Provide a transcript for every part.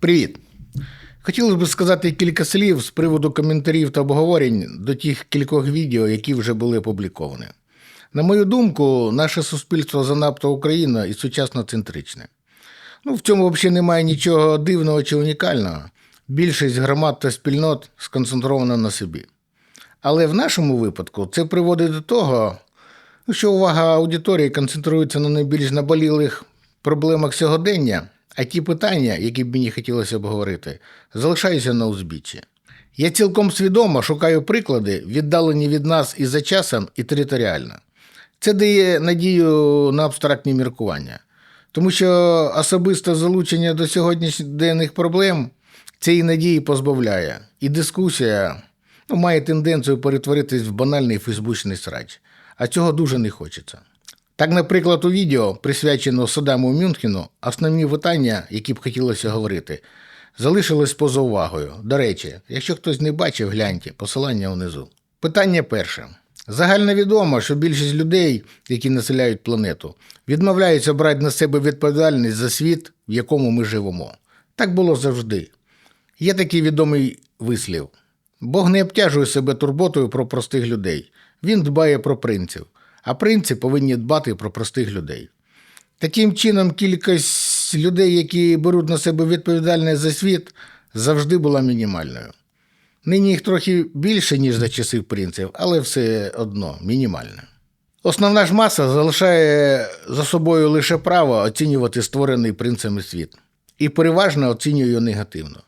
Привіт! Хотілося б сказати кілька слів з приводу коментарів та обговорень до тих кількох відео, які вже були опубліковані. На мою думку, наше суспільство занадто Україна і сучасно центричне. Ну, в цьому взагалі немає нічого дивного чи унікального. Більшість громад та спільнот сконцентрована на собі. Але в нашому випадку це приводить до того, що увага аудиторії концентрується на найбільш наболілих проблемах сьогодення, а ті питання, які б мені хотілося обговорити, залишаються на узбіччі. Я цілком свідомо шукаю приклади, віддалені від нас і за часом, і територіально. Це дає надію на абстрактні міркування. Тому що особисте залучення до сьогоднішніх проблем цієї надії позбавляє. І дискусія ну, має тенденцію перетворитись в банальний фейсбучний срач. А цього дуже не хочеться. Так, наприклад, у відео, присвячено Садаму Мюнхену, основні питання, які б хотілося говорити, залишились поза увагою. До речі, якщо хтось не бачив, гляньте, посилання внизу. Питання перше. Загально відомо, що більшість людей, які населяють планету, відмовляються брати на себе відповідальність за світ, в якому ми живемо. Так було завжди. Є такий відомий вислів: Бог не обтяжує себе турботою про простих людей. Він дбає про принців, а принці повинні дбати про простих людей. Таким чином, кількість людей, які беруть на себе відповідальність за світ, завжди була мінімальною. Нині їх трохи більше, ніж за часів принців, але все одно мінімальне. Основна ж маса залишає за собою лише право оцінювати створений принцами світ, і переважно оцінює його негативно.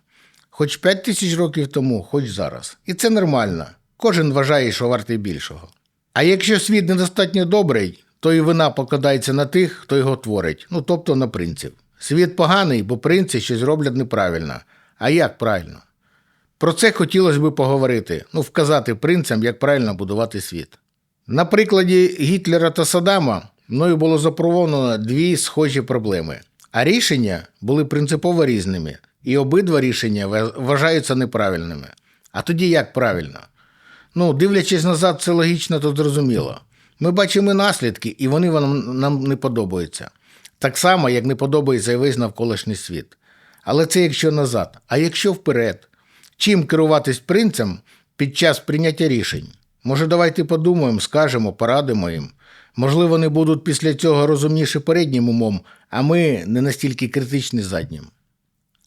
Хоч 5 тисяч років тому, хоч зараз. І це нормально. Кожен вважає, що вартий більшого. А якщо світ недостатньо добрий, то і вина покладається на тих, хто його творить, ну тобто на принців. Світ поганий, бо принці щось роблять неправильно. А як правильно? Про це хотілося б поговорити, ну, вказати принцям, як правильно будувати світ. На прикладі Гітлера та Саддама мною було запроводжено дві схожі проблеми, а рішення були принципово різними, і обидва рішення вважаються неправильними. А тоді як правильно? Ну, дивлячись назад, це логічно та зрозуміло. Ми бачимо наслідки, і вони нам, нам не подобаються. Так само, як не подобається весь навколишній світ. Але це якщо назад. А якщо вперед? Чим керуватись принцем під час прийняття рішень? Може, давайте подумаємо, скажемо, порадимо їм. Можливо, вони будуть після цього розумніші переднім умом, а ми не настільки критичні заднім.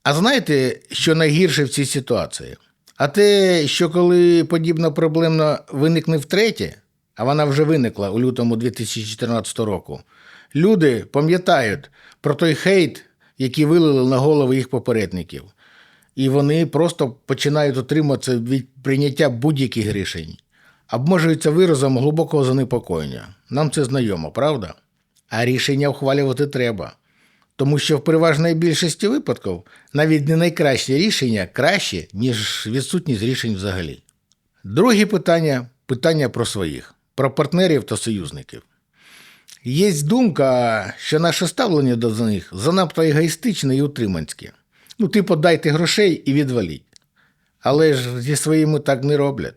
А знаєте, що найгірше в цій ситуації? А те, що коли подібна проблема виникне втретє, а вона вже виникла у лютому 2014 року, люди пам'ятають про той хейт, який вилили на голови їх попередників. І вони просто починають отриматися від прийняття будь-яких рішень, обмежуються виразом глибокого занепокоєння. Нам це знайомо, правда? А рішення ухвалювати треба. Тому що в переважній більшості випадків навіть не найкращі рішення краще, ніж відсутність рішень взагалі. Друге питання питання про своїх, про партнерів та союзників. Є думка, що наше ставлення до них занадто егоїстичне і утриманське. Ну, типу, дайте грошей і відваліть. Але ж зі своїми так не роблять.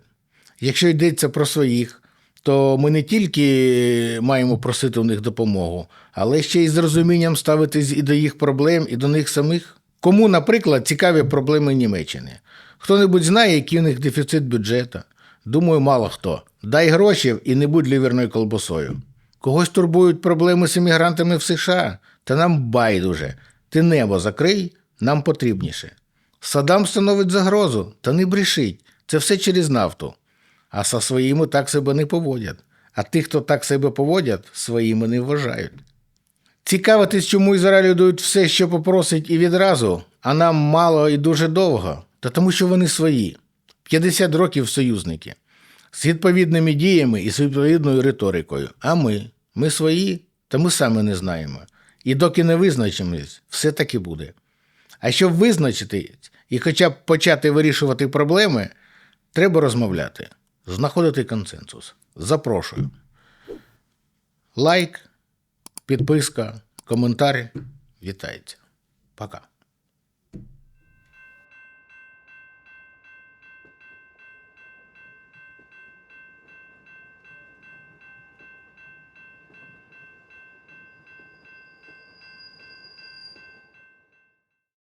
Якщо йдеться про своїх, то ми не тільки маємо просити у них допомогу, але ще й з розумінням ставитись і до їх проблем, і до них самих. Кому, наприклад, цікаві проблеми Німеччини? Хто-небудь знає, який у них дефіцит бюджету? Думаю, мало хто. Дай гроші і не будь лівірною колбасою. Когось турбують проблеми з іммігрантами в США, та нам байдуже. Ти небо закрий, нам потрібніше. Садам становить загрозу, та не брешіть. Це все через нафту. А со своїми так себе не поводять. А тих, хто так себе поводять, своїми не вважають. Цікавитись, чому Ізраїлю дають все, що попросить, і відразу, а нам мало і дуже довго, та тому, що вони свої. 50 років союзники. З відповідними діями і з відповідною риторикою. А ми? Ми свої, та ми самі не знаємо. І доки не визначимось, все таки буде. А щоб визначити і хоча б почати вирішувати проблеми, треба розмовляти, знаходити консенсус. Запрошую. Лайк, підписка, коментар. Вітається. Пока.